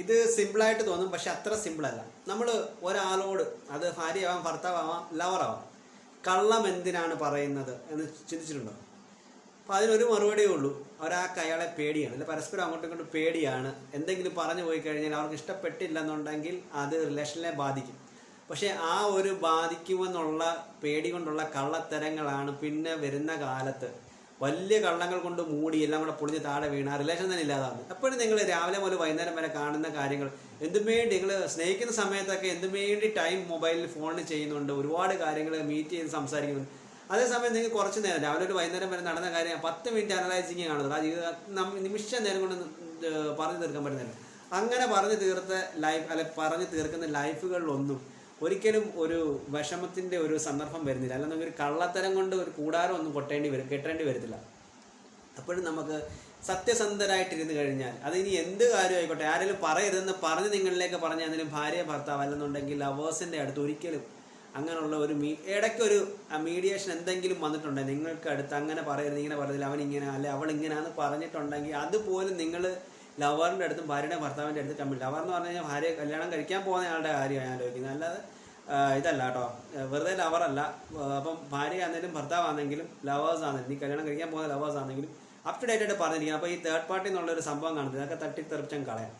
ഇത് സിമ്പിളായിട്ട് തോന്നും പക്ഷെ അത്ര സിമ്പിളല്ല നമ്മൾ ഒരാളോട് അത് ഭാര്യയാവാം ഭർത്താവാം ലവറാവാം കള്ളം എന്തിനാണ് പറയുന്നത് എന്ന് ചിന്തിച്ചിട്ടുണ്ടോ? അപ്പം അതിനൊരു മറുപടിയേ ഉള്ളൂ. ഒരാൾക്ക് അയാളെ പേടിയാണ് അല്ലെ പരസ്പരം അങ്ങോട്ടും ഇങ്ങോട്ടും പേടിയാണ്. എന്തെങ്കിലും പറഞ്ഞു പോയി കഴിഞ്ഞാൽ അവർക്ക് ഇഷ്ടപ്പെട്ടില്ല എന്നുണ്ടെങ്കിൽ അത് റിലേഷനെ ബാധിക്കും. പക്ഷേ ആ ഒരു ബാധിക്കുമെന്നുള്ള പേടി കൊണ്ടുള്ള കള്ളത്തരങ്ങളാണ് പിന്നെ വരുന്ന കാലത്ത്. വലിയ കള്ളങ്ങൾ കൊണ്ട് മൂടി എല്ലാം കൂടെ പൊളിഞ്ഞ് താഴെ വീണ റിലേഷൻ തന്നെ ഇല്ലാതാകും എപ്പോഴും നിങ്ങൾ രാവിലെ മുതൽ വൈകുന്നേരം വരെ കാണുന്ന കാര്യങ്ങൾ എന്തും വേണ്ടി നിങ്ങൾ സ്നേഹിക്കുന്ന സമയത്തൊക്കെ എന്തും വേണ്ടി ടൈം മൊബൈലിൽ ഫോണിൽ ചെയ്യുന്നുണ്ട് ഒരുപാട് കാര്യങ്ങൾ മീറ്റ് ചെയ്ത് സംസാരിക്കുന്നുണ്ട്. അതേസമയം നിങ്ങൾ കുറച്ച് നേരം രാവിലെ ഒരു വൈകുന്നേരം വരെ നടന്ന കാര്യം പത്ത് മിനിറ്റ് അനലൈസിങ് കാണുന്നത് ആ ജീവിതം നിമിഷ നേരം കൊണ്ട് പറഞ്ഞു തീർക്കാൻ പറ്റുന്നില്ല. അങ്ങനെ പറഞ്ഞു തീർത്ത ലൈഫ് അല്ലെ പറഞ്ഞു തീർക്കുന്ന ലൈഫുകളിലൊന്നും ഒരിക്കലും ഒരു വിഷമത്തിന്റെ ഒരു സന്ദർഭം വരുന്നില്ല. അല്ലെന്നെങ്കിൽ ഒരു കള്ളത്തരം കൊണ്ട് ഒരു കൂടാരം ഒന്നും കൊട്ടേണ്ടി വരും കെട്ടേണ്ടി വരത്തില്ല. അപ്പോഴും നമുക്ക് സത്യസന്ധരായിട്ടിരുന്ന് കഴിഞ്ഞാൽ അത് ഇനി എന്ത് കാര്യമായിക്കോട്ടെ ആരെങ്കിലും പറയരുതെന്ന് പറഞ്ഞ് നിങ്ങളിലേക്ക് പറഞ്ഞ എന്തെങ്കിലും ഭാര്യ ഭർത്താവ് അല്ലെന്നുണ്ടെങ്കിൽ ലവേഴ്സിന്റെ അടുത്ത് ഒരിക്കലും അങ്ങനെയുള്ള ഒരു മീ ഇടയ്ക്കൊരു മീഡിയേഷൻ എന്തെങ്കിലും വന്നിട്ടുണ്ടെങ്കിൽ നിങ്ങൾക്ക് അടുത്ത് അങ്ങനെ പറയരുത് ഇങ്ങനെ പറയരുത് അവൻ ഇങ്ങനെ അല്ലെ അവൾ ഇങ്ങനെയാന്ന് പറഞ്ഞിട്ടുണ്ടെങ്കിൽ അതുപോലും നിങ്ങൾ ലവറിന്റെ അടുത്തും ഭാര്യയുടെ ഭർത്താവിന്റെ അടുത്തും തമ്മിൽ. ലവർ എന്ന് പറഞ്ഞു കഴിഞ്ഞാൽ ഭാര്യ കല്യാണം കഴിക്കാൻ പോകുന്ന ആളുടെ കാര്യമാണ് ആലോചിക്കുന്നത്. അല്ലാതെ ഇതല്ല കേട്ടോ. വെറുതെ ലവറല്ല അപ്പം ഭാര്യ ആണെങ്കിലും ഭർത്താവ് ആണെങ്കിലും ലവേഴ്സ് ആണെങ്കിലും നീ കല്യാണം കഴിക്കാൻ പോകുന്ന ലവേഴ്സ് ആണെങ്കിലും അപ് ടു ഡേറ്റ് ആയിട്ട് പറഞ്ഞിരിക്കണം അപ്പോൾ ഈ തേർഡ് പാർട്ടി എന്നുള്ള ഒരു സംഭവം കാണുന്നത്. ഇതൊക്കെ തട്ടിത്തെറിച്ചും കളയാം.